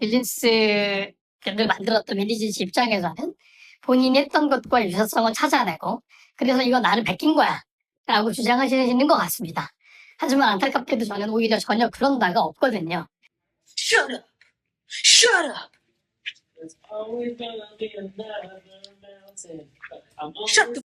뉴진스를 만들었던 매니진스 입장에서는 본인이 했던 것과 유사성을 찾아내고 그래서 이거 나를 베낀 거야 라고 주장하시는 것 같습니다. 하지만 안타깝게도 저는 오히려 전혀 그런 바가 없거든요. Shut up. Shut up. Shut the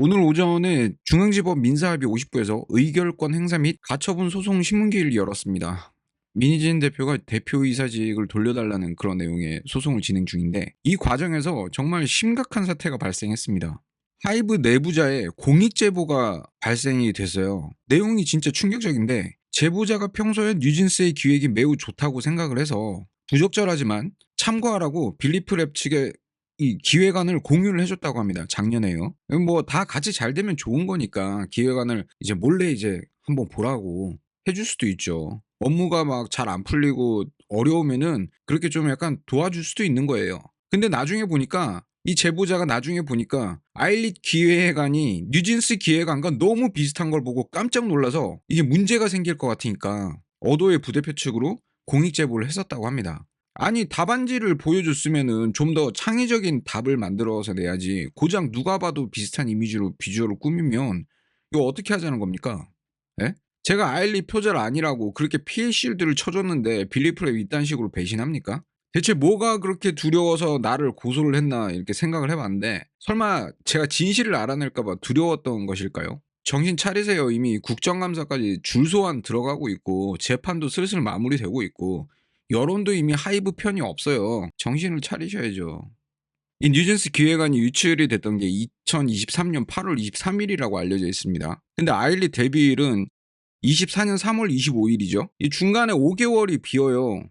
오늘 오전에 중앙지법 민사합의 50부에서 의결권 행사 및 가처분 소송 신문기일을 열었습니다. 민희진 대표가 대표이사직을 돌려달라는 그런 내용의 소송을 진행 중인데 이 과정에서 정말 심각한 사태가 발생했습니다. 하이브 내부자의 공익 제보가 발생이 됐어요. 내용이 진짜 충격적인데 제보자가 평소에 뉴진스의 기획이 매우 좋다고 생각을 해서 부적절하지만 참고하라고 빌리프랩 측에 이 기획안을 공유를 해줬다고 합니다. 작년에요. 뭐 다 같이 잘 되면 좋은 거니까 기획안을 이제 몰래 이제 한번 보라고 해줄 수도 있죠. 업무가 막 잘 안 풀리고 어려우면은 그렇게 좀 약간 도와줄 수도 있는 거예요. 근데 나중에 보니까 이 제보자가 나중에 보니까 아일릿 기획안이 뉴진스 기획안과 너무 비슷한 걸 보고 깜짝 놀라서 이게 문제가 생길 것 같으니까 어도의 부대표 측으로 공익 제보를 했었다고 합니다. 아니 답안지를 보여줬으면은 좀 더 창의적인 답을 만들어서 내야지 고작 누가 봐도 비슷한 이미지로 비주얼을 꾸미면 이거 어떻게 하자는 겁니까? 예? 제가 아일리 표절 아니라고 그렇게 피해 실드를 쳐줬는데 빌리프랩 이딴 식으로 배신합니까? 대체 뭐가 그렇게 두려워서 나를 고소를 했나 이렇게 생각을 해봤는데 설마 제가 진실을 알아낼까봐 두려웠던 것일까요? 정신 차리세요 이미 국정감사까지 줄소안 들어가고 있고 재판도 슬슬 마무리되고 있고 여론도 이미 하이브 편이 없어요. 정신을 차리셔야죠. 이 뉴진스 기획안이 유출이 됐던 게 2023년 8월 23일이라고 알려져 있습니다. 근데 아일리 데뷔일은 24년 3월 25일이죠. 이 중간에 5개월이 비어요.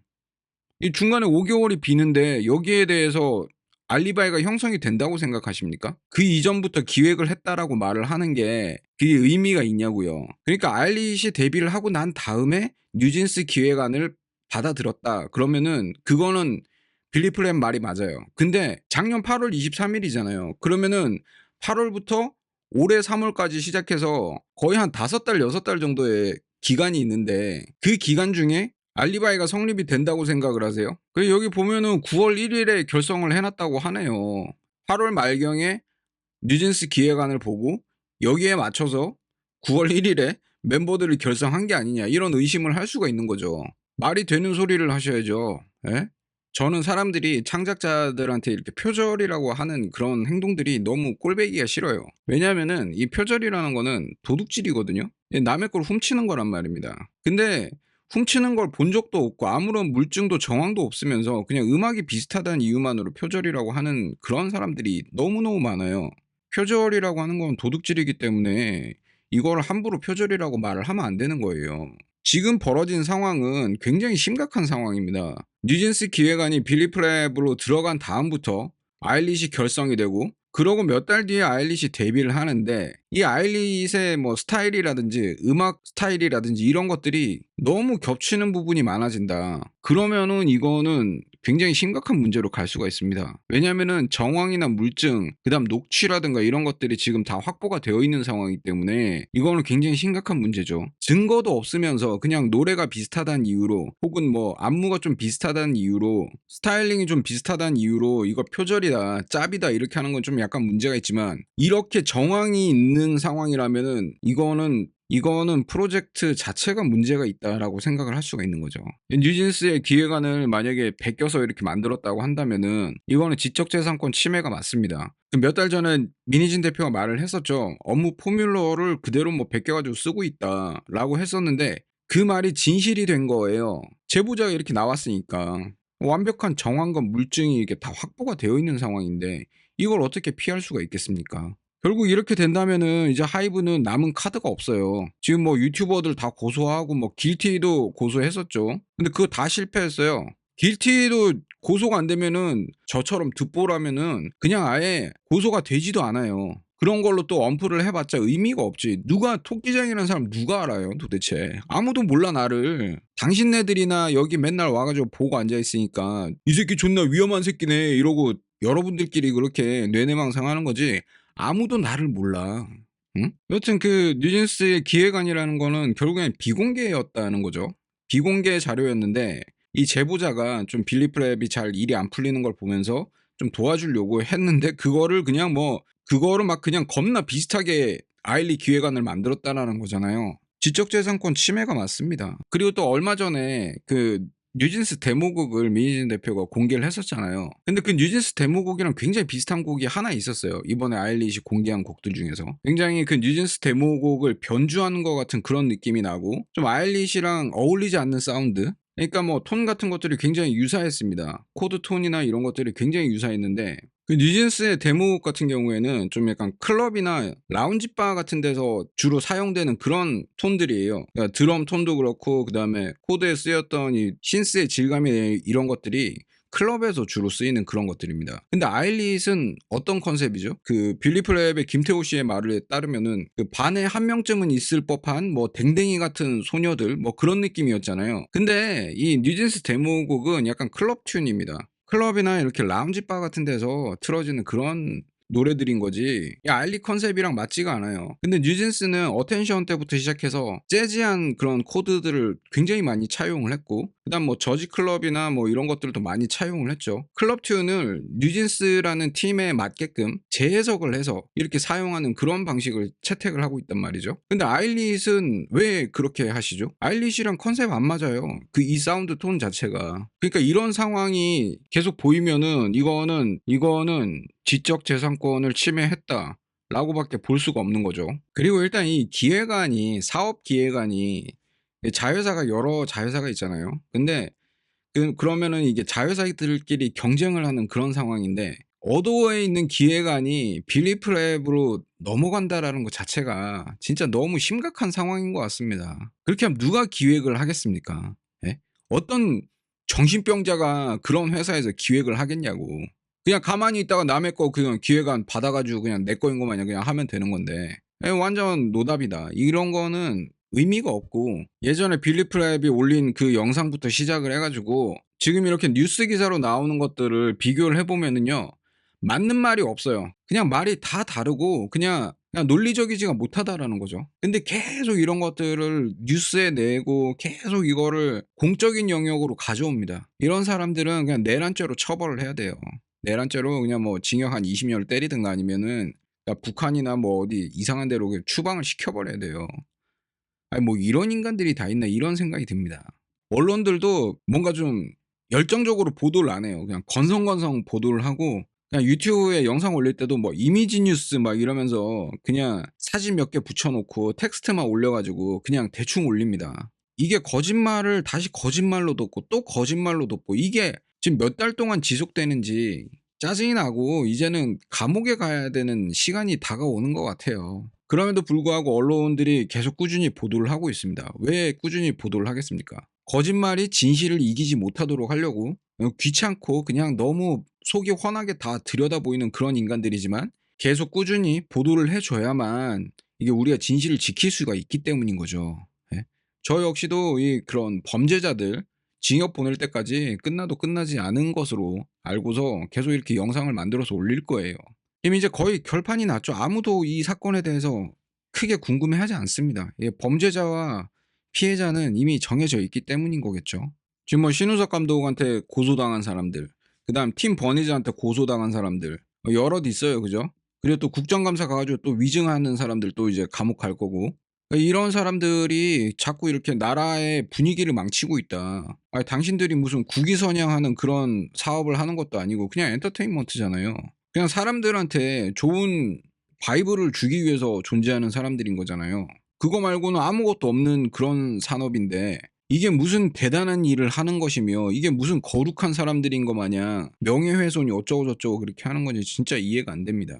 이 중간에 5개월이 비는데 여기에 대해서 알리바이가 형성이 된다고 생각하십니까? 그 이전부터 기획을 했다라고 말을 하는 게 그게 의미가 있냐고요. 그러니까 아일릿이 데뷔를 하고 난 다음에 뉴진스 기획안을 받아들었다. 그러면은 그거는 빌리 플랜 말이 맞아요. 근데 작년 8월 23일이잖아요. 그러면은 8월부터 올해 3월까지 시작해서 거의 한 5달, 6달 정도의 기간이 있는데 그 기간 중에 알리바이가 성립이 된다고 생각을 하세요? 그 여기 보면은 9월 1일에 결성을 해놨다고 하네요. 8월 말경에 뉴진스 기획안을 보고 여기에 맞춰서 9월 1일에 멤버들을 결성한 게 아니냐 이런 의심을 할 수가 있는 거죠. 말이 되는 소리를 하셔야죠. 예? 저는 사람들이 창작자들한테 이렇게 표절이라고 하는 그런 행동들이 너무 꼴배기가 싫어요. 왜냐하면은 이 표절이라는 거는 도둑질이거든요. 예, 남의 걸 훔치는 거란 말입니다. 근데 훔치는 걸 본 적도 없고 아무런 물증도 정황도 없으면서 그냥 음악이 비슷하다는 이유만으로 표절이라고 하는 그런 사람들이 너무너무 많아요. 표절이라고 하는 건 도둑질이기 때문에 이걸 함부로 표절이라고 말을 하면 안 되는 거예요. 지금 벌어진 상황은 굉장히 심각한 상황입니다. 뉴진스 기획안이 빌리프랩으로 들어간 다음부터 아일릿이 결성이 되고 그러고 몇 달 뒤에 아일릿이 데뷔를 하는데 이 아일릿의 뭐 스타일이라든지 음악 스타일이라든지 이런 것들이 너무 겹치는 부분이 많아진다. 그러면은 이거는 굉장히 심각한 문제로 갈 수가 있습니다. 왜냐면은 정황이나 물증, 그다음 녹취라든가 이런 것들이 지금 다 확보가 되어 있는 상황이기 때문에 이거는 굉장히 심각한 문제죠. 증거도 없으면서 그냥 노래가 비슷하다는 이유로 혹은 뭐 안무가 좀 비슷하다는 이유로 스타일링이 좀 비슷하다는 이유로 이거 표절이다, 짭이다 이렇게 하는 건 좀 약간 문제가 있지만 이렇게 정황이 있는 상황이라면은 이거는 이거는 프로젝트 자체가 문제가 있다라고 생각을 할 수가 있는 거죠. 뉴진스의 기획안을 만약에 베껴서 이렇게 만들었다고 한다면은 이거는 지적재산권 침해가 맞습니다. 몇 달 전에 민희진 대표가 말을 했었죠. 업무 포뮬러를 그대로 뭐 베껴가지고 쓰고 있다라고 했었는데 그 말이 진실이 된 거예요. 제보자가 이렇게 나왔으니까 완벽한 정황과 물증이 이게 다 확보가 되어 있는 상황인데 이걸 어떻게 피할 수가 있겠습니까? 결국 이렇게 된다면은 이제 하이브는 남은 카드가 없어요. 지금 뭐 유튜버들 다 고소하고 뭐 길티도 고소했었죠. 근데 그거 다 실패했어요. 길티도 고소가 안 되면은 저처럼 듣보라면은 그냥 아예 고소가 되지도 않아요. 그런 걸로 또 언플을 해봤자 의미가 없지. 누가 토끼장이라는 사람 누가 알아요 도대체. 아무도 몰라 나를. 당신네들이나 여기 맨날 와가지고 보고 앉아있으니까 이 새끼 존나 위험한 새끼네 이러고 여러분들끼리 그렇게 뇌내망상하는 거지. 아무도 나를 몰라. 응? 여튼 그 뉴진스의 기획안이라는 거는 결국엔 비공개였다는 거죠. 비공개 자료였는데 이 제보자가 좀 빌리 프랩이 잘 일이 안 풀리는 걸 보면서 좀 도와주려고 했는데 그거를 그냥 뭐 그거를 막 그냥 겁나 비슷하게 아일리 기획안을 만들었다라는 거잖아요. 지적재산권 침해가 맞습니다. 그리고 또 얼마 전에 그 뉴진스 데모곡을 민희진 대표가 공개를 했었잖아요. 근데 그 뉴진스 데모곡이랑 굉장히 비슷한 곡이 하나 있었어요. 이번에 아일리시 공개한 곡들 중에서. 굉장히 그 뉴진스 데모곡을 변주하는 것 같은 그런 느낌이 나고 좀 아일리시랑 어울리지 않는 사운드? 그러니까 뭐 톤 같은 것들이 굉장히 유사했습니다. 코드 톤이나 이런 것들이 굉장히 유사했는데 그 뉴진스의 데모곡 같은 경우에는 좀 약간 클럽이나 라운지 바 같은 데서 주로 사용되는 그런 톤들이에요. 그러니까 드럼 톤도 그렇고 그 다음에 코드에 쓰였던 이 신스의 질감이 이런 것들이 클럽에서 주로 쓰이는 그런 것들입니다. 근데 아일릿은 어떤 컨셉이죠? 그 빌리프랩의 김태호 씨의 말에 따르면은 그 반에 한 명쯤은 있을 법한 뭐 댕댕이 같은 소녀들 뭐 그런 느낌이었잖아요. 근데 이 뉴진스 데모곡은 약간 클럽 튠입니다. 클럽이나 이렇게 라운지 바 같은 데서 틀어지는 그런 노래들인 거지. 이 아일리 컨셉이랑 맞지가 않아요. 근데 뉴진스는 어텐션 때부터 시작해서 재즈한 그런 코드들을 굉장히 많이 차용을 했고, 그다음 뭐 저지 클럽이나 뭐 이런 것들도 많이 차용을 했죠. 클럽 튠을 뉴진스라는 팀에 맞게끔 재해석을 해서 이렇게 사용하는 그런 방식을 채택을 하고 있단 말이죠. 근데 아일릿은 왜 그렇게 하시죠? 아일릿이랑 컨셉 안 맞아요. 그 이 사운드 톤 자체가. 그러니까 이런 상황이 계속 보이면은 이거는 이거는 지적 재산권을 침해했다. 라고밖에 볼 수가 없는 거죠. 그리고 일단 이 기획안이 사업 기획안이 자회사가 여러 자회사가 있잖아요. 근데 그, 그러면은 이게 자회사들끼리 경쟁을 하는 그런 상황인데 어도어에 있는 기획안이 빌리프랩으로 넘어간다라는 것 자체가 진짜 너무 심각한 상황인 것 같습니다. 그렇게 하면 누가 기획을 하겠습니까? 예? 어떤 정신병자가 그런 회사에서 기획을 하겠냐고. 그냥 가만히 있다가 남의 거 그냥 기획안 받아가지고 그냥 내 거인 거 마냥 그냥 하면 되는 건데 예, 완전 노답이다. 이런 거는 의미가 없고 예전에 빌리프랩이 올린 그 영상부터 시작을 해가지고 지금 이렇게 뉴스 기사로 나오는 것들을 비교를 해보면은요 맞는 말이 없어요. 그냥 말이 다 다르고 그냥 그냥 논리적이지가 못하다라는 거죠. 근데 계속 이런 것들을 뉴스에 내고 계속 이거를 공적인 영역으로 가져옵니다. 이런 사람들은 그냥 내란죄로 처벌을 해야 돼요. 내란죄로 그냥 뭐 징역 한 20년을 때리든가 아니면은 그러니까 북한이나 뭐 어디 이상한 데로 추방을 시켜버려야 돼요. 아니 뭐 이런 인간들이 다 있나 이런 생각이 듭니다. 언론들도 뭔가 좀 열정적으로 보도를 안 해요. 그냥 건성건성 보도를 하고 그냥 유튜브에 영상 올릴 때도 뭐 이미지 뉴스 막 이러면서 그냥 사진 몇 개 붙여놓고 텍스트만 올려가지고 그냥 대충 올립니다. 이게 거짓말을 다시 거짓말로 덮고 또 거짓말로 덮고 이게 지금 몇 달 동안 지속되는지 짜증이 나고 이제는 감옥에 가야 되는 시간이 다가오는 것 같아요. 그럼에도 불구하고 언론들이 계속 꾸준히 보도를 하고 있습니다. 왜 꾸준히 보도를 하겠습니까? 거짓말이 진실을 이기지 못하도록 하려고 어, 귀찮고 그냥 너무 속이 훤하게 다 들여다 보이는 그런 인간들이지만 계속 꾸준히 보도를 해줘야만 이게 우리가 진실을 지킬 수가 있기 때문인 거죠. 예? 저 역시도 이 그런 범죄자들 징역 보낼 때까지 끝나도 끝나지 않은 것으로 알고서 계속 이렇게 영상을 만들어서 올릴 거예요. 지금 이제 거의 결판이 났죠. 아무도 이 사건에 대해서 크게 궁금해하지 않습니다. 예, 범죄자와 피해자는 이미 정해져 있기 때문인 거겠죠. 지금 뭐 신우석 감독한테 고소당한 사람들, 그 다음 팀 버니즈한테 고소당한 사람들 뭐 여럿 있어요, 그죠? 그리고 또 국정감사 가가지고 또 위증하는 사람들 또 이제 감옥 갈 거고 그러니까 이런 사람들이 자꾸 이렇게 나라의 분위기를 망치고 있다. 아니, 당신들이 무슨 국위선양하는 그런 사업을 하는 것도 아니고 그냥 엔터테인먼트잖아요. 그냥 사람들한테 좋은 바이브를 주기 위해서 존재하는 사람들인 거잖아요. 그거 말고는 아무것도 없는 그런 산업인데 이게 무슨 대단한 일을 하는 것이며 이게 무슨 거룩한 사람들인 거 마냥 명예훼손이 어쩌고저쩌고 그렇게 하는 건지 진짜 이해가 안 됩니다.